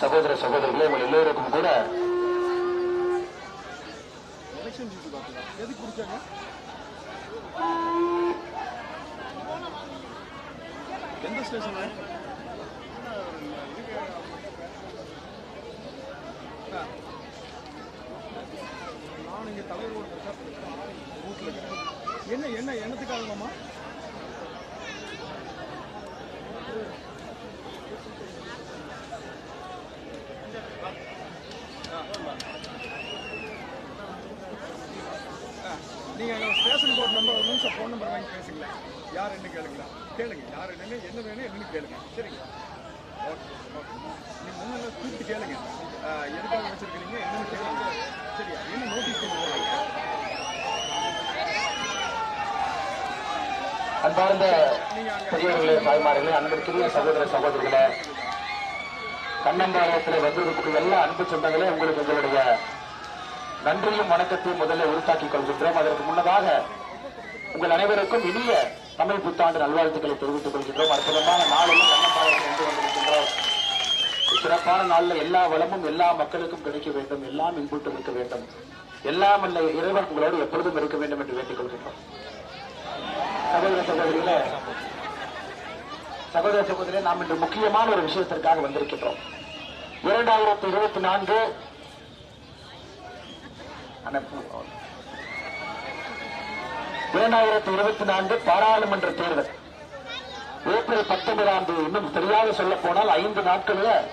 சகோதர சகோதரிகளே உங்கள் எல்லோருக்கும் கூட எந்த ஸ்டேஷன்? நான் இங்கே தலைவர் இருக்கேன் என்ன என்ன என்னத்துக்காகலாமா நீங்க அங்க ஸ்டேஷன் போர்ட் நம்பர் ஒரு நிமிஷம் ஃபோன் நம்பர் வாங்கி பேசுங்களேன். யார் என்ன கேளுங்களா? கேளுங்க. யார் என்னன்னு என்ன வேணும் என்னன்னு கேளுங்க. சரிங்களா? ஓகே ஓகே நீங்க முன்னால கூப்பிட்டு கேளுங்க. எதுக்காக வச்சிருக்கீங்க என்னன்னு கேளுங்க. சரியா? என்ன நோட்டீஸ் பண்ணி போறாங்க? அன்பார்ந்த பெரியவர்களே தாய்மார்களே அன்பிற்குரிய சகோதர சகோதரிகளே கண்ணம்பாளையத்தில் வந்திருக்கக்கூடிய எல்லா அன்பு சொந்தங்களே உங்களுக்கு எங்களுடைய நன்றியும் வணக்கத்தையும் முதல்ல உரித்தாக்கிக் கொள்கின்றோம். அதற்கு முன்னதாக உங்கள் அனைவருக்கும் இனிய தமிழ் புத்தாண்டு நல்வாழ்த்துக்களை தெரிவித்துக் கொள்கின்றோம். அற்புதமான நாளில் கண்ணம்பாளையத்தில் வந்து வந்திருக்கின்றோம் சிறப்பான நாளில் எல்லா வளமும் எல்லா மக்களுக்கும் கிடைக்க வேண்டும். எல்லாம் இன்புட்டு இருக்க வேண்டும். எல்லாம் அல்ல இறைவன் உங்களோடு எப்பொழுதும் இருக்க வேண்டும் என்று வேண்டிக் கொள்கின்றோம். சகோதர சகோதரிகளே சகோதர சகோதரி நாம் இன்று முக்கியமான ஒரு விஷயத்திற்காக வந்திருக்கின்றோம். இரண்டாயிரத்தி இருபத்தி நான்கு அனுப்புவோம் இரண்டாயிரத்தி இருபத்தி நான்கு பாராளுமன்ற தேர்தல். ஏப்ரல் பத்தொன்பதாம் தேதி இன்னும் சரியாக சொல்ல போனால் ஐந்து நாட்களில்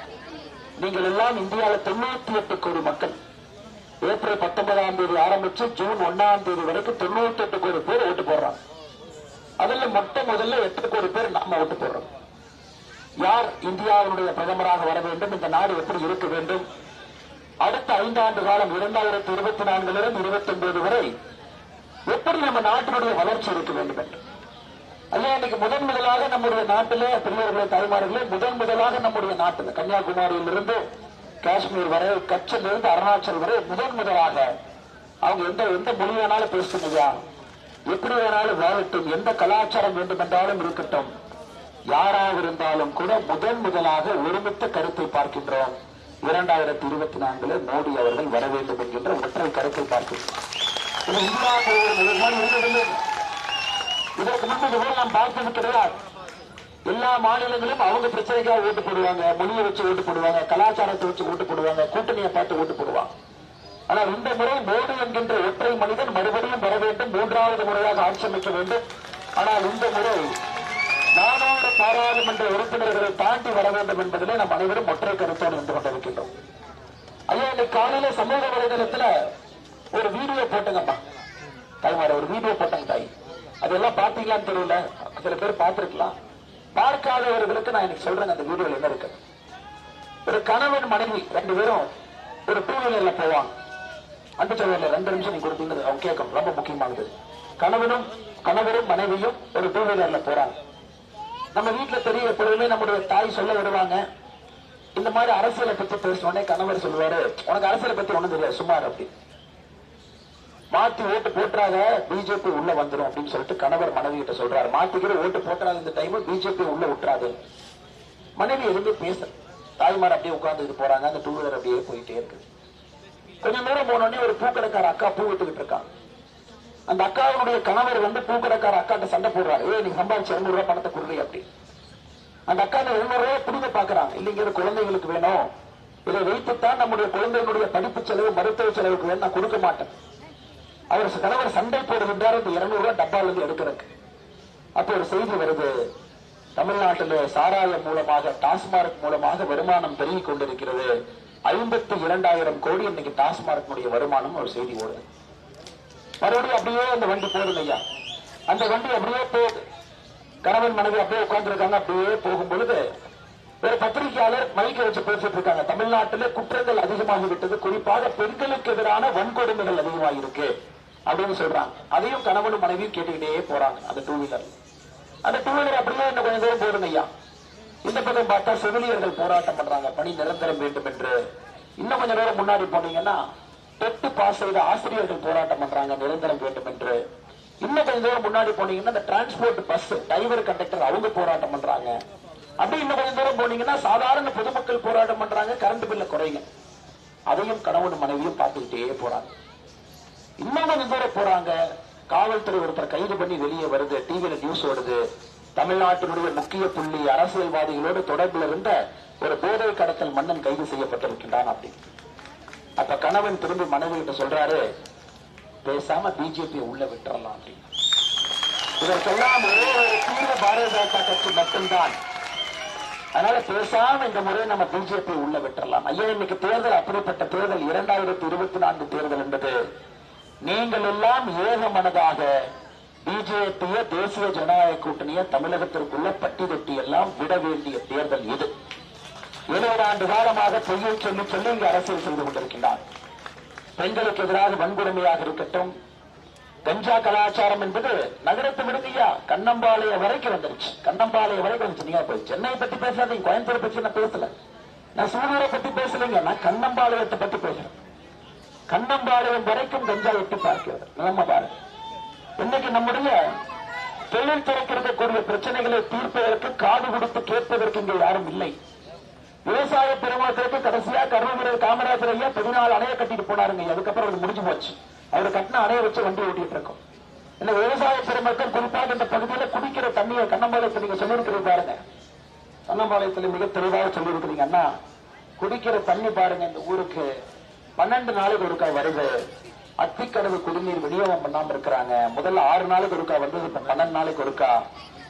நீங்கள் எல்லாம் இந்தியாவில் தொண்ணூத்தி எட்டு கோடி மக்கள். ஏப்ரல் பத்தொன்பதாம் தேதி ஆரம்பிச்சு ஜூன் ஒன்னாம் தேதி வரைக்கும் தொண்ணூத்தி எட்டு கோடி பேர் ஓட்டு போடுறாங்க. அதுல மொத்த முதல்ல எட்டு கோடி பேர் நாம ஓட்டு போடுறோம். யார் இந்தியாவினுடைய பிரதமராக வர வேண்டும் இந்த நாடு எப்படி இருக்க வேண்டும் அடுத்த ஐந்தாண்டு காலம் இரண்டாயிரத்தி இருபத்தி நான்கிலிருந்து இருபத்தி ஒன்பது வரை எப்படி நம்ம நாட்டினுடைய வளர்ச்சி இருக்க வேண்டும் என்று? ஐயா இன்னைக்கு முதன் முதலாக நம்முடைய நாட்டிலே பெரியவர்களே தலைமார்களே முதன் முதலாக நம்முடைய நாட்டில் கன்னியாகுமரியிலிருந்து காஷ்மீர் வரை கட்சியிலிருந்து அருணாச்சல் வரை முதன் முதலாக அவங்க எந்த எந்த மொழி வேணாலும் பேசுமையா எப்படி வேணாலும் வாழட்டும். எந்த கலாச்சாரம் வேண்டுமென்றாலும் இருக்கட்டும். யாராக இருந்தாலும் கூட முதன் முதலாக ஒருமித்த கருத்தை பார்க்கின்றோம். இரண்டாயிரத்தி இருபத்தி நான்குல மோடி அவர்கள் வர வேண்டும் என்கின்ற ஒற்றை கருத்தை பார்க்கின்றோம் இது இதற்கு முன்பு இதுபோல் நாம் பார்த்தது கிடையாது. எல்லா மாநிலங்களும் அவங்க பிரச்சனைக்காக ஓட்டு போடுவாங்க மொழியை வச்சு ஓட்டு போடுவாங்க கலாச்சாரத்தை வச்சு ஓட்டு போடுவாங்க கூட்டணியை பார்த்து ஓட்டு போடுவாங்க. ஆனால் இந்த முறை மோடி என்கின்ற ஒற்றை மனிதன் மறுபடியும் வர வேண்டும் மூன்றாவது முறையாக ஆட்சி அமைக்க வேண்டும். ஆனால் இந்த முறை நானூறு பாராளுமன்ற உறுப்பினர்களை தாண்டி வர வேண்டும் என்பதிலே நாம் அனைவரும் ஒற்றை கருத்தோடு நின்று கொண்டிருக்கின்றோம். ஐயா இன்னைக்கு காலையில சமூக வலைதளத்துல ஒரு வீடியோ போட்டங்கம்மா தாய்மார ஒரு வீடியோ போட்டாங்க தாய். அதெல்லாம் பாத்தீங்களான்னு தெரியல. சில பேர் பார்த்திருக்கலாம். பார்க்காதவர்களுக்கு நான் எனக்கு சொல்றேன் அந்த வீடியோல என்ன இருக்கு. ஒரு கணவன் மனைவி ரெண்டு பேரும் ஒரு டூ வீலர்ல போவாங்க. அன்பு சகோதரர் ரெண்டு நிமிஷம் நீங்க கொடுத்தீங்க அவங்க கேட்கும் ரொம்ப முக்கியமானது. கணவனும் கணவரும் மனைவியும் ஒரு டூ வீலர்ல போறாங்க. நம்ம வீட்டுல பெரிய எப்பொழுதுமே நம்முடைய தாய் சொல்ல வருவாங்க. இந்த மாதிரி அரசியலை பத்தி பேசினோடனே கணவர் சொல்லுவாரு உனக்கு அரசியலை பத்தி ஒண்ணும் தெரியாது சுமார் அப்படி. மாத்தி ஓட்டு போட்டுறாங்க பிஜேபி உள்ள வந்துரும் அப்படின்னு சொல்லிட்டு கணவர் மனைவி கிட்ட சொல்றாரு. மாத்திக்கிற ஓட்டு போட்டுறாங்க இந்த டைம் பிஜேபி உள்ள விட்டுறாது. மனைவி எதுவுமே பேச தாய்மார் அப்படியே உட்கார்ந்துட்டு போறாங்க அந்த டூ வீலர் அப்படியே போயிட்டே இருக்கு. கொஞ்ச நேரம் போனோடனே ஒரு பூக்கடைக்கார அக்கா பூ விட்டுக்கிட்டு இருக்காங்க அந்த அக்காவுடைய கணவர் வந்து பூக்கடைக்கார அக்காட்ட சண்டை போடுறாரு. ஏ நீ சம்பாதிச்சு இருநூறு ரூபாய் பணத்தை கொடுறீ அப்படி. அந்த அக்கா எழுநூறு இருநூறு ரூபாய் புடுங்க பாக்குறாங்க. இல்லைங்க குழந்தைகளுக்கு வேணும். இதை வைத்துத்தான் நம்முடைய குழந்தைகளுடைய படிப்பு செலவு மருத்துவ செலவுக்கு வேணும். நான் கொடுக்க மாட்டேன். அவர் கணவர் சண்டை போடுகின்றார் இந்த இருநூறு ரூபாய் டப்பால இருந்து எடுக்கிறதுக்கு. அப்போ ஒரு செய்தி வருது. தமிழ்நாட்டில் சாராயம் மூலமாக டாஸ்மார்க் மூலமாக வருமானம் பெருகிக் கொண்டிருக்கிறது. ஐம்பத்தி இரண்டாயிரம் கோடி இன்னைக்கு டாஸ்மார்க்கினுடைய வருமானம் ஒரு செய்தி ஓடுது. மறுபடியும் அப்படியே அந்த வண்டி போகுது ஐயா. அந்த வண்டி அப்படியே போகுது. கணவன் மனைவி அப்படியே உட்கார்ந்துருக்காங்க அப்படியே போகும் பொழுது ஒரு பத்திரிகையாளர் மைக்க வச்சு பேசிட்டு இருக்காங்க. தமிழ்நாட்டிலே குற்றங்கள் அதிகமாகிவிட்டது. குறிப்பாக பெண்களுக்கு எதிரான வன்கொடுமைகள் அதிகமாக இருக்கு அப்படின்னு சொல்றாங்க. அதையும் கணவனும் மனைவியும் கேட்டுக்கிட்டே போறாங்க அந்த டூ வீலர் அந்த டூ வீலர் அப்படியே இன்னும் கொஞ்சம் தூரம் போதும் ஐயா. இந்த பக்கம் பார்த்தா செவிலியர்கள் போராட்டம் பண்றாங்க. பணி நிரந்தரம் வேண்டும் என்று. இன்னும் கொஞ்ச நேரம் முன்னாடி போனீங்கன்னா டெட்டு பாஸ் செய்த ஆசிரியர்கள் போராட்டம் பண்றாங்க நிரந்தரம் வேண்டும் என்று. இன்னும் கொஞ்ச தூரம் முன்னாடி போனீங்கன்னா இந்த டிரான்ஸ்போர்ட் பஸ் டிரைவர் கண்டக்டர் அவங்க போராட்டம் பண்றாங்க. அப்படி இன்னும் கொஞ்சம் தூரம் போனீங்கன்னா சாதாரண பொதுமக்கள் போராட்டம் பண்றாங்க கரண்ட் பில்ல குறைங்க. அதையும் கணவன் மனைவியும் பார்த்துக்கிட்டே போறாங்க. இன்னும் கொஞ்சம் தூரம் போறாங்க. காவல்துறை ஒருத்தர் கைது பண்ணி வெளியே வருது டிவியில நியூஸ் வருது தமிழ்நாட்டினுடைய முக்கிய புள்ளி அரசியல்வாதிகளோடு தொடர்பில் இருந்த ஒரு போதை கடத்தல் மன்னன் கைது செய்யப்பட்டிருக்கின்றான் அப்படி. அப்ப கணவன் திரும்பி மனைவி கிட்ட சொல்றாரு பேசாம பிஜேபி உள்ள விட்டுறலாம் அப்படின்னு. இதற்கெல்லாம் ஒரே ஒரு தீவிர பாரதிய ஜனதா கட்சி மட்டும்தான். அதனால பேசாம இந்த முறை நம்ம பிஜேபி உள்ள விட்டுறலாம். ஐயா இன்னைக்கு தேர்தல் அப்படிப்பட்ட தேர்தல் இரண்டாயிரத்தி இருபத்தி நான்கு தேர்தல் என்பது நீங்கள் எல்லாம் ஏக மனதாக பிஜேபிய தேசிய ஜனநாயக கூட்டணிய தமிழகத்திற்குள்ள பட்டி தொட்டி எல்லாம் விட வேண்டிய தேர்தல் இது. எழுபது ஆண்டு காலமாக பொய்யை சொல்லி சொல்லி இங்கு அரசியல் செய்து கொண்டிருக்கின்றார். பெண்களுக்கு எதிராக வன்கொடுமையாக இருக்கட்டும் கஞ்சா கலாச்சாரம் என்பது நகரத்து விடுதியா கண்ணம்பாளையம் வரைக்கும் வந்துருச்சு. கண்ணம்பாளைய வரைக்கும் வந்துச்சு நீங்க போய் சென்னை பத்தி பேசாதீங்க. கோயம்புத்தூர் பத்தி நான் பேசல. நான் சூரியரை பத்தி பேசலைங்க. நான் கண்ணம்பாளையத்தை பத்தி பேசுறேன். கண்ணம்பாளையம் வரைக்கும் கஞ்சா எட்டி பார்க்கிறது. நம்ம பாருங்க. இன்னைக்கு நம்முடைய தொழில் திறக்கிறதுக்குரிய பிரச்சனைகளை தீர்ப்பதற்கு காது கொடுத்து கேட்பதற்கு இங்கே யாரும் இல்லை. விவசாய பெருமக்களுக்கு கடைசியா கருமபுரம் காமராஜர் ஐயா பதினாலு அணைய கட்டிட்டு போனாருங்க அதுக்கப்புறம் அது முடிஞ்சு போச்சு. அவர் கட்டின அணைய வச்சு வண்டி ஓட்டிட்டு இருக்கோம். இந்த விவசாய பெருமக்கள் குறிப்பாக இந்த பகுதியில குடிக்கிற தண்ணியை கண்ணம்பாளையத்தில் நீங்க சொல்லியிருக்கிறது பாருங்க. கண்ணம்பாளையத்துல மிக தெளிவாக சொல்லியிருக்கிறீங்க அண்ணா குடிக்கிற தண்ணி பாருங்க இந்த ஊருக்கு பன்னெண்டு நாளுக்கு ஒருக்கா வருது. அத்திக்கடவு குடிநீர் விநியோகம் பண்ணாம இருக்கிறாங்க. முதல்ல ஆறு நாளுக்கு ஒருக்கா வந்தது இப்ப பன்னெண்டு நாளைக்கு ஒருக்கா.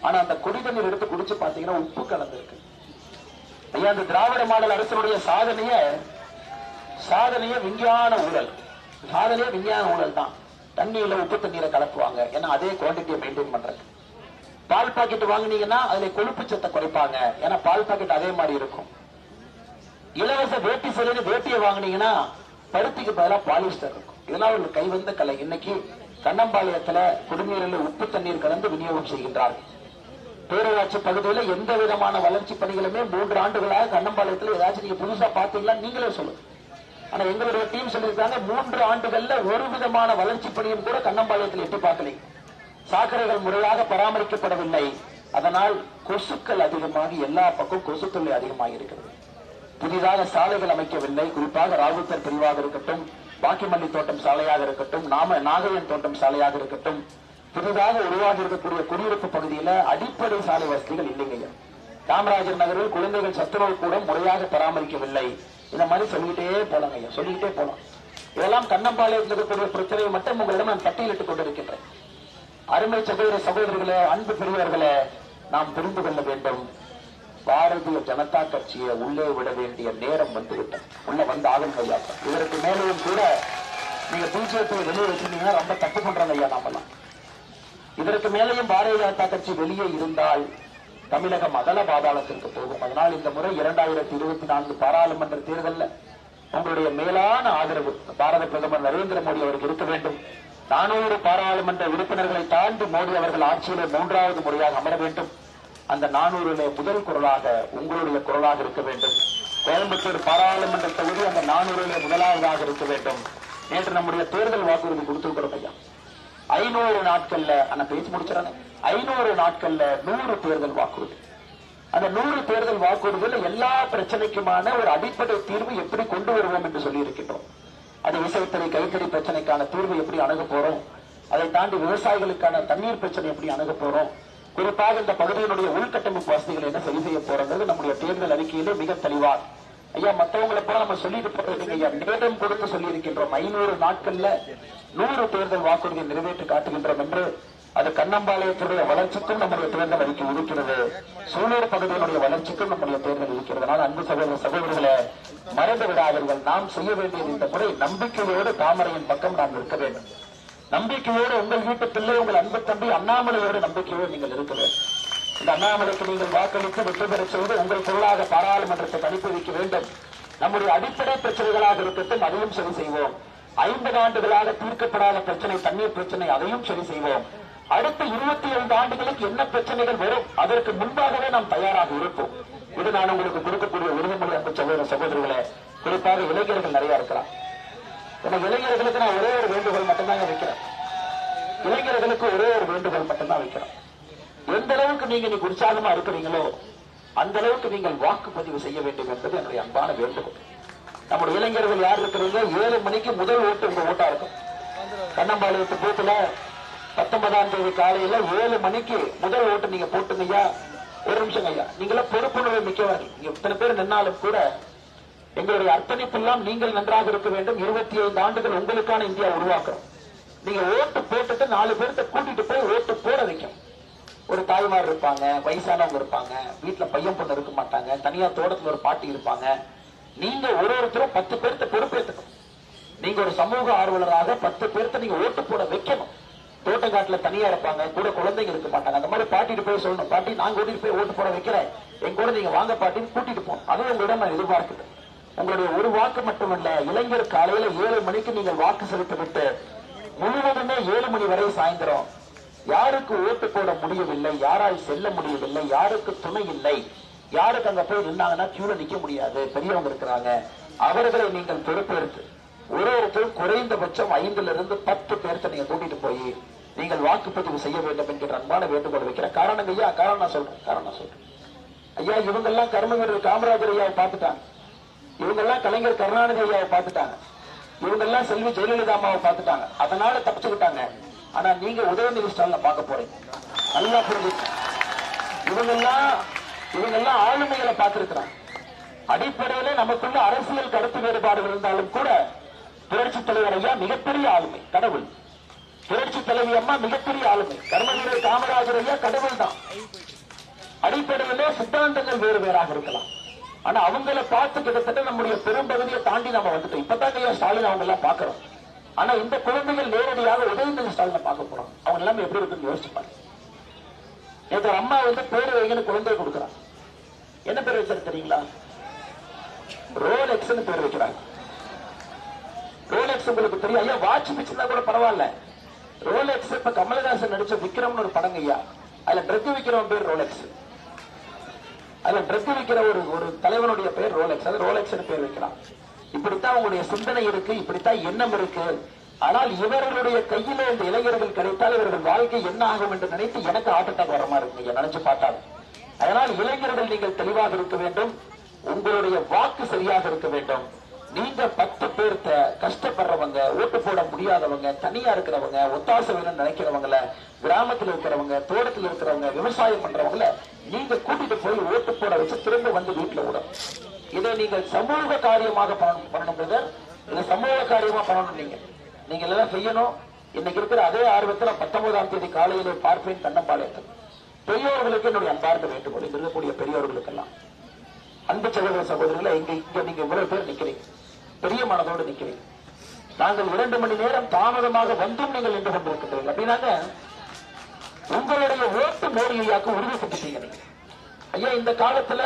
ஆனா அந்த குடி தண்ணீர் எடுத்து குடிச்சு பாத்தீங்கன்னா உப்பு கலந்துருக்கு. ஐயா அந்த திராவிட மாடல் அரசனுடைய சாதனைய சாதனைய விஞ்ஞான ஊழல். சாதனைய விஞ்ஞான ஊழல் தான். தண்ணியில உப்பு தண்ணீரை கலப்புவாங்க. ஏன்னா அதே குவான்டிட்டியை மெயின்டைன் பண்றது. பால் பாக்கெட் வாங்குனீங்கன்னா அதுல கொழுப்பு சத்தை குறைப்பாங்க. ஏன்னா பால் பாக்கெட் அதே மாதிரி இருக்கும். இலவச வேட்டி செலவு வேட்டியை வாங்குனீங்கன்னா பருத்திக்கு பதிலா பாலிஸ்டர் இருக்கும். இதெல்லாம் ஒரு கைவந்த கலை. இன்னைக்கு கண்ணம்பாளையத்துல குடிநீரில் உப்பு தண்ணீர் கலந்து விநியோகம் செய்கின்றார்கள். பேரூராட்சி பகுதியில எந்த விதமான வளர்ச்சி பணிகளுமே மூன்று ஆண்டுகளாக கண்ணம்பாளையத்தில் ஏதாச்சும் நீங்க புதுசா பாத்தீங்களா? நீங்களே சொல்லுங்க. ஆனா எங்களுடைய டீம் சொல்லியிருக்காங்க மூன்று ஆண்டுகள்ல ஒரு விதமான வளர்ச்சி பணியும் கூட கண்ணம்பாளையத்தில் எட்டி பார்க்கலை. சாக்கடைகள் முறையாக பராமரிக்கப்படவில்லை. அதனால் கொசுக்கள் அதிகமாகி எல்லா பக்கம் கொசு தொல்லை அதிகமாக இருக்கிறது. புதிதாக சாலைகள் அமைக்கவில்லை. குறிப்பாக ராகுத்தர் பிரிவாக இருக்கட்டும் பாக்கிமல்லி தோட்டம் சாலையாக இருக்கட்டும் நாம நாகையன் தோட்டம் சாலையாக இருக்கட்டும் புதிதாக உருவாகி இருக்கக்கூடிய குடியிருப்பு பகுதியில அடிப்படை சாலை வசதிகள் இல்லைங்க காமராஜர் நகரில் குழந்தைகள் சத்துணவு கூட முறையாக பராமரிக்கவில்லை. இந்த மாதிரி சொல்லிக்கிட்டே போலாங்க ஐயா சொல்லிக்கிட்டே போலாம். இதெல்லாம் கண்ணம்பாளையத்தில் இருக்கக்கூடிய பிரச்சனையை மட்டும் உங்களிடம் நான் பட்டியலிட்டுக் கொண்டிருக்கின்றேன். அருமை சகோதர சகோதரர்களே அன்பு பெரியவர்களே நாம் புரிந்து கொள்ள வேண்டும். பாரதிய ஜனதா கட்சியை உள்ளே விட வேண்டிய நேரம் வந்துவிட்டது. உள்ள வந்து ஆகும் ஐயா. இதற்கு மேலும் கூட நீங்க பிஜேபி வெளியே வச்சிருந்தீங்கன்னா ரொம்ப தப்பு பண்றாங்க ஐயா நாமெல்லாம். இதற்கு மேலேயும் பாரதிய ஜனதா கட்சி வெளியே இருந்தால் தமிழகம் அகல பாதாளத்திற்கு போகும். அதனால் இந்த முறை இரண்டாயிரத்தி இருபத்தி நான்கு பாராளுமன்ற தேர்தலில் உங்களுடைய மேலான ஆதரவு பாரத பிரதமர் நரேந்திர மோடி அவருக்கு இருக்க வேண்டும். நானூறு பாராளுமன்ற உறுப்பினர்களை தாண்டி மோடி அவர்கள் ஆட்சியிலே மூன்றாவது முறையாக அமர வேண்டும். அந்த நானூறிலே முதல் குரலாக உங்களுடைய குரலாக இருக்க வேண்டும். கோயம்புத்தூர் பாராளுமன்ற தொகுதி அந்த நானூறிலே முதலாவதாக இருக்க வேண்டும். நேற்று நம்முடைய தேர்தல் வாக்குறுதி கொடுத்திருக்கிறோம் ஐயா. ஐநூறு நாட்கள்ல அந்த பேச்சு முடிச்சிடறேன் ஐநூறு நாட்கள்ல நூறு தேர்தல் வாக்குறுதி. அந்த நூறு தேர்தல் வாக்குறுதியில் எல்லா பிரச்சனைக்குமான ஒரு அடிப்படை தீர்வு எப்படி கொண்டு வருவோம் என்று சொல்லி இருக்கின்றோம் அது விசைத்தறி கைத்தறி பிரச்சனைக்கான தீர்வு எப்படி அணுக போறோம்? அதை தாண்டி விவசாயிகளுக்கான தண்ணீர் பிரச்சனை எப்படி அணுக போறோம்? குறிப்பாக இந்த பகுதியினுடைய உள்கட்டமைப்பு வசதிகளை என்ன சரி செய்ய போறது நம்முடைய தேர்தல் அறிக்கையிலே மிக தெளிவாக ஐயா மற்றவங்களை போல நம்ம சொல்லிட்டு போறது ஐயா நேரம் கொடுத்து சொல்லியிருக்கின்றோம். ஐநூறு நாட்கள்ல நூறு தேர்தல் வாக்குறுதியை நிறைவேற்றி காட்டுகின்றோம் என்று அது கண்ணம்பாளையத்துடைய வளர்ச்சிக்கும் நம்முடைய தேர்தல் அறிக்கை இருக்கிறது. சூலூர் பகுதியினுடைய வளர்ச்சிக்கும் நம்முடைய தேர்தல் இருக்கிறதுனால அன்பு சகோதர சகோதரர்களை மறந்து விடாதீர்கள். நாம் செய்ய வேண்டியது இந்த முறை நம்பிக்கையோடு தாமரையின் பக்கம் நாம் இருக்க வேண்டும். நம்பிக்கையோடு உங்கள் வீட்டு பிள்ளை உங்கள் அன்பு தம்பி அண்ணாமலையோடு நம்பிக்கையோடு நீங்கள் இருக்க வேண்டும். இந்த அண்ணாமலைக்கு நீங்கள் வாக்களித்து வெற்றி பெறச் செய்து உங்கள் பொருளாக பாராளுமன்றத்தை அனுப்பி வைக்க வேண்டும். நம்முடைய அடிப்படை பிரச்சனைகளாக இருக்கட்டும் அதையும் சரி செய்வோம். ஐம்பது ஆண்டுகளாக தீர்க்கப்படாத பிரச்சனை தண்ணீர் பிரச்சனை அதையும் சரி செய்வோம். அடுத்த இருபத்தி ஐந்து ஆண்டுகளுக்கு என்ன பிரச்சனைகள் வரும் அதற்கு முன்பாகவே நாம் தயாராக இருப்போம். இது நான் உங்களுக்கு கொடுக்கக்கூடிய உறுதிமொழி அன்பு சகோதர சகோதரிகளே. குறிப்பாக இளைஞர்கள் நிறைய இருக்கிறார். இந்த இளைஞர்களுக்கு நான் ஒரே ஒரு வேண்டுகோள் மட்டும்தாங்க வைக்கிறேன். இளைஞர்களுக்கு ஒரே ஒரு வேண்டுகோள் மட்டும்தான் வைக்கிறேன். எந்த அளவுக்கு நீங்க நீ உற்சாகமா இருக்கிறீங்களோ அந்த அளவுக்கு நீங்கள் வாக்குப்பதிவு செய்ய வேண்டும் என்பது என்னுடைய அன்பான வேண்டுகோள். நம்முடைய இளைஞர்கள் யார் இருக்கிறீங்க? ஏழு மணிக்கு முதல் ஓட்டு உங்க ஓட்டா இருக்கும். கண்ணம்பாளையத்து பூத்துல பத்தொன்பதாம் தேதி காலையில ஏழு மணிக்கு முதல் ஓட்டு நீங்க போட்டுங்கய்யா ஒரு நிமிஷம் ஐயா. நீங்களாம் பொறுப்புணர்வு மிக்கவர்கள் இங்க இத்தனை பேர் நின்னாலும் கூட எங்களுடைய அர்ப்பணிப்பு எல்லாம் நீங்கள் நன்றாக இருக்க வேண்டும். இருபத்தி ஐந்து ஆண்டுகள் உங்களுக்கான இந்தியா உருவாக்குறோம். நீங்க ஓட்டு போட்டுட்டு நாலு பேர்த்த கூட்டிட்டு போய் ஓட்டு போட வைக்கும் ஒரு தாய்மார் இருப்பாங்க வயசானவங்க இருப்பாங்க வீட்டுல பையன் பொண்ணு இருக்க மாட்டாங்க தனியா தோட்டத்துல ஒரு பாட்டி இருப்பாங்க. நீங்க ஒரு ஒருத்தரும் பத்து பேர்த்த பொறுப்பேற்றுக்கணும் நீங்க ஒரு சமூக ஆர்வலராக பத்து பேர்த்த நீங்க ஓட்டு போட வைக்கணும். தோட்டக்காட்டுல தனியா இருப்பாங்க கூட குழந்தைங்க இருக்க மாட்டாங்க. அந்த மாதிரி பாட்டிட்டு போய் சொல்லணும் பாட்டி நான் கூட்டிட்டு போய் ஓட்டு போட வைக்கிறேன். என் கூட நீங்க வாங்க பாட்டின்னு கூட்டிட்டு போகணும் அதுவும் உங்களிடம் நான் எதிர்பார்க்கிறேன் உங்களுடைய ஒரு வாக்கு மட்டுமல்ல இளைஞர் காலையில ஏழு மணிக்கு நீங்கள் வாக்கு செலுத்திவிட்டு முழுவதுமே ஏழு மணி வரை சாயந்தரம் யாருக்கு ஓட்டு போட முடியவில்லை யாரால் செல்ல முடியவில்லை யாருக்கு துணை இல்லை யாருக்கு அங்க போய் நின்னாங்கன்னா கியூல நிக்க முடியாது பெரியவங்க இருக்கிறாங்க. அவர்களை நீங்கள் பொறுப்பேற்று ஒரு ஒருத்தரும் குறைந்தபட்சம் ஐந்துல இருந்து பத்து பேர்த்த நீங்க கூட்டிட்டு போய் நீங்கள் வாக்குப்பதிவு செய்ய வேண்டும் என்கிற அன்பான வேண்டுகோள் வைக்கிற காரணம் ஐயா காரணம் நான் சொல்றேன் காரணம் நான் சொல்றேன். ஐயா இவங்க எல்லாம் கர்மவீரர் காமராஜர் ஐயாவை பார்த்துட்டாங்க. இவங்க எல்லாம் கலைஞர் கருணாநிதி ஐயாவை பார்த்துட்டாங்க. இவங்க எல்லாம் செல்வி ஜெயலலிதா அம்மாவை பார்த்துட்டாங்க. அதனால தப்பிச்சுக்கிட்டாங்க. ஆனா நீங்க உதயநிதி ஸ்டாலின் பார்க்க போறீங்க. நல்லா புரிஞ்சுக்க. இவங்க எல்லாம் இவங்க எல்லாம் ஆளுமைகளை பார்த்திருக்கிறாங்க. அடிப்படையில நமக்குள்ள அரசியல் கருத்து வேறுபாடுகள் இருந்தாலும் கூட புரட்சி தலைவர் ஐயா மிகப்பெரிய ஆளுமை கடவுள். புரட்சி தலைவி அம்மா மிகப்பெரிய ஆளுமை. கர்மவீரர் காமராஜர் ஐயா கடவுள் தான். அடிப்படையில சித்தாந்தங்கள் வேறு வேறாக இருக்கலாம். ஆனா அவங்கள பார்த்து கிட்டத்தட்ட நம்முடைய பெரும்பகுதியை தாண்டி நம்ம வந்துட்டோம். இப்பதான் ஐயா ஸ்டாலின் அவங்க எல்லாம் பாக்குறோம் ஆனா இந்த குழந்தைகள் நேரடியாக உதயநிதி ஸ்டாலின் பார்க்க போறோம். அவங்க எல்லாமே எப்படி இருக்குன்னு யோசிச்சுப்பாங்க நேற்று ஒரு அம்மா வந்து பேர் வைங்கன்னு குழந்தை கொடுக்குறாங்க என்ன பேர் வச்சாரு தெரியுங்களா? ரோலெக்ஸ்னு பேர் வைக்கிறாங்க. ரோலெக்ஸ் உங்களுக்கு தெரியும். ஐயா வாட்ச் வச்சிருந்தா கூட பரவாயில்ல. ரோலெக்ஸ் இப்ப கமலஹாசன் நடிச்ச விக்ரம்னு ஒரு படங்க ஐயா. அதுல ட்ரக் விக்கிறவன் பேர் ரோலெக்ஸ். அதுல ட்ரக் விக்கிற ஒரு ஒரு தலைவனுடைய பேர் ரோலெக்ஸ். அது ரோலெக்ஸ் பேர் வைக்கிறான். இப்படித்தான் உங்களுடைய சிந்தனை இருக்கு இப்படித்தான் எண்ணம் இருக்கு. ஆனால் இவர்களுடைய கையில இந்த இளைஞர்கள் கிடைத்தால் இவர்கள் வாழ்க்கை என்ன ஆகும் என்று நினைத்து எனக்கு ஹார்ட் வர மாதிரி இருக்கு. நீங்க நினைச்சு பார்த்தால். அதனால் இளைஞர்கள் நீங்கள் தெளிவாக இருக்க வேண்டும். உங்களுடைய வாக்கு சரியாக இருக்க வேண்டும். நீங்க பத்து பேர்த்த கஷ்டப்படுறவங்க ஓட்டு போட முடியாதவங்க தனியா இருக்கிறவங்க ஒத்தாசை வேணும்னு நினைக்கிறவங்கள கிராமத்துல இருக்கிறவங்க தோட்டத்துல இருக்கிறவங்க விவசாயம் பண்றவங்கள நீங்க கூட்டிட்டு போய் ஓட்டு போட வச்சு திரும்ப வந்து வீட்டுல விடும் இதை நீங்கள் சமூக காரியமாக பண்ணணும் பிரதர் இதை சமூக காரியமா பண்ணணும் நீங்க. நீங்க எல்லாம் செய்யணும். இன்னைக்கு இருக்கிற அதே ஆர்வத்துல பத்தொன்பதாம் தேதி காலையிலே பார்ப்பேன் தன்னம்பாளையத்தில் பெரியோர்களுக்கு என்னுடைய அன்பார்ந்த வேண்டுகோள் இங்க இருக்கக்கூடிய பெரியோர்களுக்கெல்லாம். அன்பு சகோதர சகோதரிகளை இங்க இங்க நீங்க இவ்வளவு பேர் நிக்கிறீங்க. பெரிய மனதோடு நிக்கிறீங்க. நாங்கள் இரண்டு மணி நேரம் தாமதமாக வந்தும் நீங்கள் நின்று கொண்டிருக்கின்றீர்கள். அப்படின்னாங்க உங்களுடைய ஓட்டு மோடி ஐயாக்கு உறுதிப்பட்டுட்டீங்க நீங்க. ஐயா இந்த காலத்துல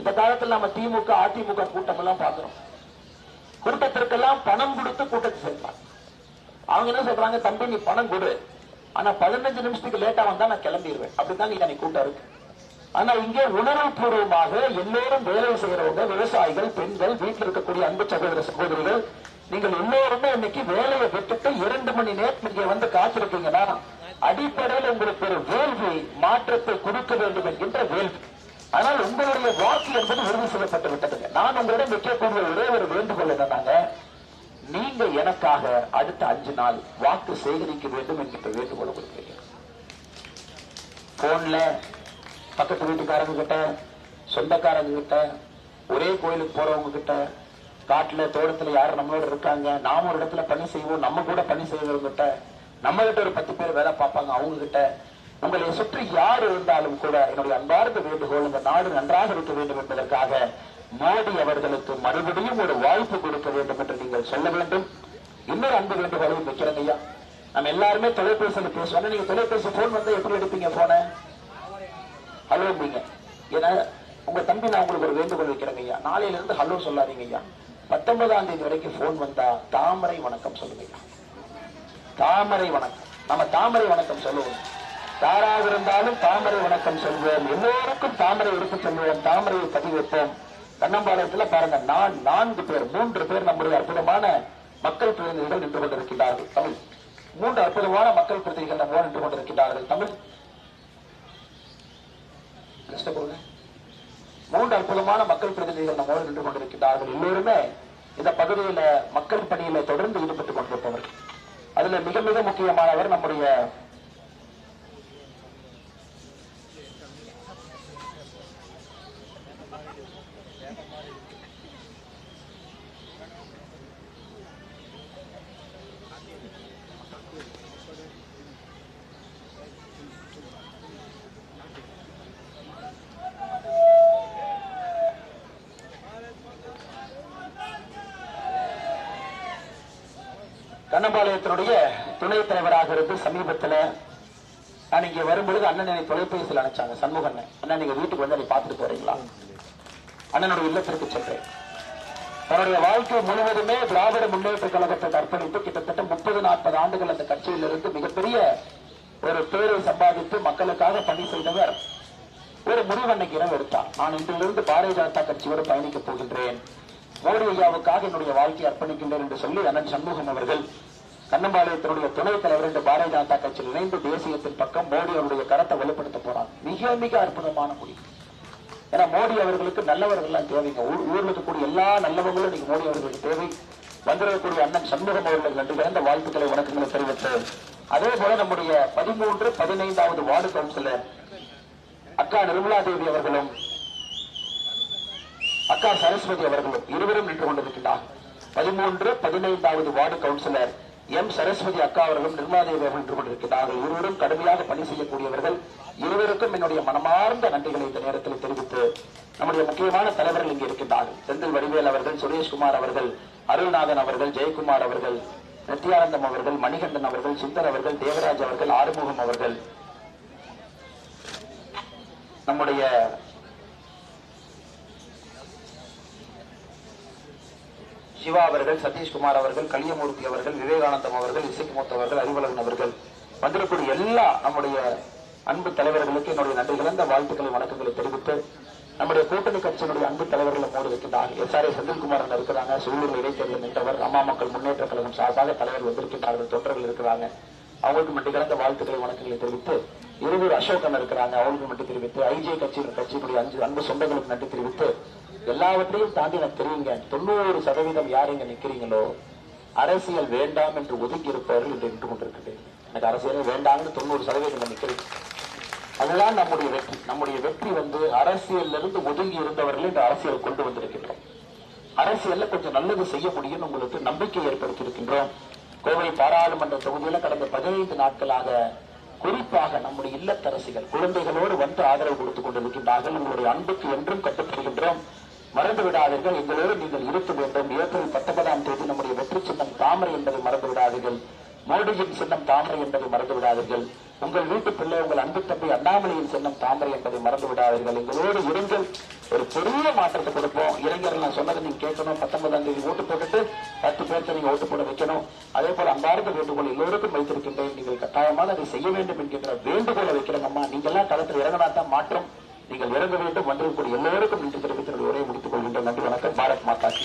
இந்த காலத்துல நம்ம திமுக அதிமுக கூட்டம் எல்லாம் பாக்குறோம் கூட்டத்திற்கெல்லாம் பணம் கொடுத்து கூட்டத்தை சேர்ப்பாங்க. அவங்க என்ன சொல்றாங்க? தம்பி நீ பணம் கொடு. ஆனா பதினஞ்சு நிமிஷத்துக்கு லேட்டா வந்தா நான் கிளம்பிடுவேன் அப்படிதான் நீ அன்னைக்கு கூட்டம் இருக்கு. ஆனா இங்கே உணர்வு பூர்வமாக எல்லோரும் வேலை செய்யறவங்க விவசாயிகள் பெண்கள் வீட்டில் இருக்கக்கூடிய அன்பு சகோதர சகோதரிகள் நீங்கள் எல்லோருமே இன்னைக்கு வேலையை விட்டுட்டு இரண்டு மணி நேரம் நீங்க வந்து காத்திருக்கீங்கன்னா அடிப்படையில் உங்களுக்கு ஒரு வேள்வி மாற்றத்தை கொடுக்க வேண்டும் என்கின்ற வேள்வி. ஆனால் உங்களுடைய வாக்கு என்பது உறுதி செய்யப்பட்டு விட்டதுங்க. நான் உங்களிடம் வைக்கக்கூடிய ஒரே ஒரு வேண்டுகோள் என்னன்னாங்க நீங்க எனக்காக அடுத்த அஞ்சு நாள் வாக்கு சேகரிக்க வேண்டும் என்கின்ற வேண்டுகோள் உங்களுக்கு வைக்கிறேன் போன்ல பக்கத்து வீட்டுக்காரங்க கிட்ட சொந்தக்காரங்க கிட்ட ஒரே கோயிலுக்கு போறவங்க கிட்ட காட்டுல தோட்டத்துல யாரும் நம்மளோட இருக்காங்க நாம ஒரு இடத்துல பணி செய்வோம் நம்ம கூட பணி செய்வங்க கிட்ட நம்ம கிட்ட ஒரு பத்து பேர் வேலை பார்ப்பாங்க அவங்க கிட்ட உங்களை சுற்றி யார் இருந்தாலும் கூட என்னுடைய அன்பார்ந்த வேண்டுகோள் இந்த நாடு நன்றாக இருக்க வேண்டும் என்பதற்காக மோடி அவர்களுக்கு மறுபடியும் ஒரு வாய்ப்பு கொடுக்க வேண்டும் என்று நீங்கள் சொல்ல வேண்டும். இன்னொரு அன்பு வேண்டுகோளும் வைக்கிறேன் ஐயா. நம்ம எல்லாருமே தொலைபேசியில பேசுவோம். நீங்க தொலைபேசி போன் வந்து எப்படி எடுப்பீங்க போன ஹலோம்பீங்க ஏன்னா உங்க தம்பி நான் உங்களுக்கு ஒரு வேண்டுகோள் வைக்கிறேங்க ஐயா. நாளையில இருந்து ஹலோ சொல்லாதீங்க ஐயா. பத்தொன்பதாம் தேதி வரைக்கும் போன் வந்தா தாமரை வணக்கம் சொல்லுங்க ஐயா. தாமரை வணக்கம். நம்ம தாமரை வணக்கம் சொல்லுவோம். யாராக இருந்தாலும் தாமரை வணக்கம் சொல்வோம். எல்லோருக்கும் தாமரை எடுத்து சொல்லுவோம் தாமரையை பதிவிப்போம் கண்ணம்பாளையத்தில் பாருங்க நான் நான்கு பேர் மூன்று பேர் நம்முடைய அற்புதமான மக்கள் பிரதிநிதிகள் நின்று கொண்டிருக்கிறார்கள் தமிழ். மூன்று அற்புதமான மக்கள் பிரதிநிதிகள் நம்ம நின்று கொண்டிருக்கிறார்கள் தமிழ். மூன்று அற்புதமான மக்கள் பிரதிநிதிகள் நம்ம நின்று கொண்டிருக்கிறார்கள் எல்லோருமே இந்த பகுதியில மக்கள் பணியில தொடர்ந்து ஈடுபட்டுக் கொண்டிருப்பவர்கள். அதுல மிக மிக முக்கியமானவர் நம்முடைய கண்ணம்பாளையத்தினுடைய துணைத் தலைவராக இருந்து சமீபத்துல நான் இங்கே வரும்பொழுது அண்ணன் என்னை தொலைபேசியில் அனுப்பிச்சாங்க சண்முகன் அண்ணன். நீங்க வீட்டுக்கு வந்து நீ பார்த்துட்டு போறீங்களா? அண்ணனுடைய இல்லத்திற்கு சென்றேன். தன்னுடைய வாழ்க்கை முழுவதுமே திராவிட முன்னேற்ற கழகத்தை அர்ப்பணித்து கிட்டத்தட்ட முப்பது நாற்பது ஆண்டுகள் அந்த கட்சியிலிருந்து மிகப்பெரிய ஒரு பேரை சம்பாதித்து மக்களுக்காக பணி செய்தவர் ஒரு முடிவன்னைக்கு இரவு எடுத்தார். நான் இன்றிலிருந்து பாரதிய ஜனதா கட்சியோடு பயணிக்கப் போகின்றேன். மோடி ஐயாவுக்காக என்னுடைய வாழ்க்கையை அர்ப்பணிக்கின்றேன் என்று சொல்லி அண்ணன் சண்முகம் அவர்கள் கண்ணம்பாளையத்தினுடைய துணைத் தலைவர் என்று பாரதிய ஜனதா கட்சியில் இணைந்து தேசியத்தின் பக்கம் மோடி அவருடைய கரத்தை வெளிப்படுத்த போறார். மிக மிக அற்புதமான முடிவு ஏன்னா மோடி அவர்களுக்கு நல்லவர்கள் எல்லாம் தேவைங்க ஊர்- இருக்கக்கூடிய எல்லா நல்லவங்களும் இன்னைக்கு மோடி அவர்களுக்கு தேவை. வந்திருக்கக்கூடிய அண்ணன் சண்முகம் அவர்கள் நன்றி கலந்த வாழ்த்துக்களை வணக்கங்களை தெரிவித்து அதே போல நம்முடைய பதிமூன்று பதினைந்தாவது வார்டு கவுன்சிலர் அக்கா நிர்மலா தேவி அவர்களும் அக்கா சரஸ்வதி அவர்களும் இருவரும் நின்று கொண்டிருக்கிறார் பதிமூன்று பதினைந்தாவது வார்டு கவுன்சிலர் எம் சரஸ்வதி அக்கா அவர்களும் நிர்மாதேவி அவர்கள் நின்று கொண்டிருக்கிறார்கள். இருவரும் கடுமையாக பணி செய்யக்கூடியவர்கள். இருவருக்கும் என்னுடைய மனமார்ந்த நன்றிகளை இந்த நேரத்தில் தெரிவித்து நம்முடைய முக்கியமான தலைவர்கள் இங்கே இருக்கின்றார்கள். செந்தில் வடிவேல் அவர்கள் சுரேஷ்குமார் அவர்கள் அருள்நாதன் அவர்கள் ஜெயக்குமார் அவர்கள் நித்யானந்தம் அவர்கள் மணிகண்டன் அவர்கள் சுந்தர் அவர்கள் தேவராஜ் அவர்கள் ஆறுமுகம் அவர்கள். நம்முடைய சிவா அவர்கள் சதீஷ்குமார் அவர்கள் கலியமூர்த்தி அவர்கள் விவேகானந்தம் அவர்கள் இசைக்குமுத்து அவர்கள் அறிவழகன் அவர்கள். வந்திருக்கக்கூடிய எல்லா நம்முடைய அன்பு தலைவர்களுக்கு என்னுடைய நன்றி கலந்த வாழ்த்துக்களை வணக்கங்களை தெரிவித்து நம்முடைய கூட்டணி கட்சியினுடைய அன்பு தலைவர்கள் மோடி இருக்கின்றார்கள் எஸ் ஆர் செந்தில்குமார் இருக்கிறாங்க. சூழல் இடைத்தேர்தல் நின்றவர். அம்மா மக்கள் முன்னேற்ற கழகம் சார்பாக தலைவர் வந்திருக்கின்றார்கள். தொண்டர்கள் இருக்கிறாங்க. அவங்களுக்கு மட்டும் கலந்த வாழ்த்துக்களை வணக்கங்களை தெரிவித்து இருவர் அசோகன் இருக்கிறாங்க. அவங்களுக்கு மட்டும் தெரிவித்து ஐஜே கட்சியின் கட்சியினுடைய அஞ்சு அன்பு சொந்தங்களுக்கு நன்றி தெரிவித்து எல்லாவற்றையும் தாண்டி நான் தெரியுங்க. தொண்ணூறு சதவீதம் யார் இங்க நிக்கிறீங்களோ அரசியல் வேண்டாம் என்று ஒதுக்கி இருப்பவர்கள் இன்று நின்று கொண்டிருக்கிறேன் எனக்கு அரசியல் வேண்டாம்னு தொண்ணூறு சதவீதம் இங்க நிக்கிறேன் அதுதான் நம்முடைய வெற்றி. நம்முடைய வெற்றி வந்து அரசியல்ல இருந்து ஒதுங்கி இருந்தவர்கள் இந்த அரசியல் கொண்டு வந்திருக்கின்றோம். அரசியல்ல கொஞ்சம் நல்லது செய்ய முடியும்னு உங்களுக்கு நம்பிக்கை ஏற்படுத்தி இருக்கின்றோம் கோவை பாராளுமன்ற தொகுதியில கடந்த பதினைந்து நாட்களாக குறிப்பாக நம்முடைய இல்லத்தரசிகள் குழந்தைகளோடு வந்து ஆதரவு கொடுத்துக் கொண்டிருக்கின்றார்கள். உங்களுடைய அன்புக்கு என்றும் கட்டுப்படுகின்றோம் மறந்து விடாதீர்கள் எங்களோடு நீங்கள் இருக்க வேண்டும். ஏப்ரல் பத்தொன்பதாம் தேதி நம்முடைய வெற்றி சின்னம் தாமரை என்பதை மறந்து விடாதீர்கள் மோடியின் சின்னம் தாமரை என்பதை மறந்து விடாதீர்கள் உங்கள் வீட்டு பிள்ளை உங்கள் அன்பு தம்பி அண்ணாமலையின் சின்னம் தாமரை என்பதை மறந்து விடாதீர்கள் எங்களோடு இருங்கள் ஒரு பெரிய மாற்றத்தை கொடுப்போம். இளைஞர்கள் நான் சொன்னதை நீங்க கேட்கணும். பத்தொன்பதாம் தேதி ஓட்டு போட்டுட்டு பத்து பேர்த்த நீங்க ஓட்டு போட வைக்கணும். அதே போல அன்பார்ந்த வேண்டுகோள் எல்லோருக்கும் வைத்திருக்கின்றேன். நீங்கள் கட்டாயமாக அதை செய்ய வேண்டும் என்கின்ற வேண்டுகோளை வைக்கிறேன் அம்மா நீங்க எல்லாம் களத்தில் இறங்கினா தான் மாற்றம் நீங்கள் இறங்க வேண்டும் வந்திருக்கக்கூடிய எல்லோருக்கும் நன்றி தெரிவித்து என்னுடைய உரையை முடித்துக் கொள்கின்ற நன்றி வணக்கம். பாரத் மாதா கி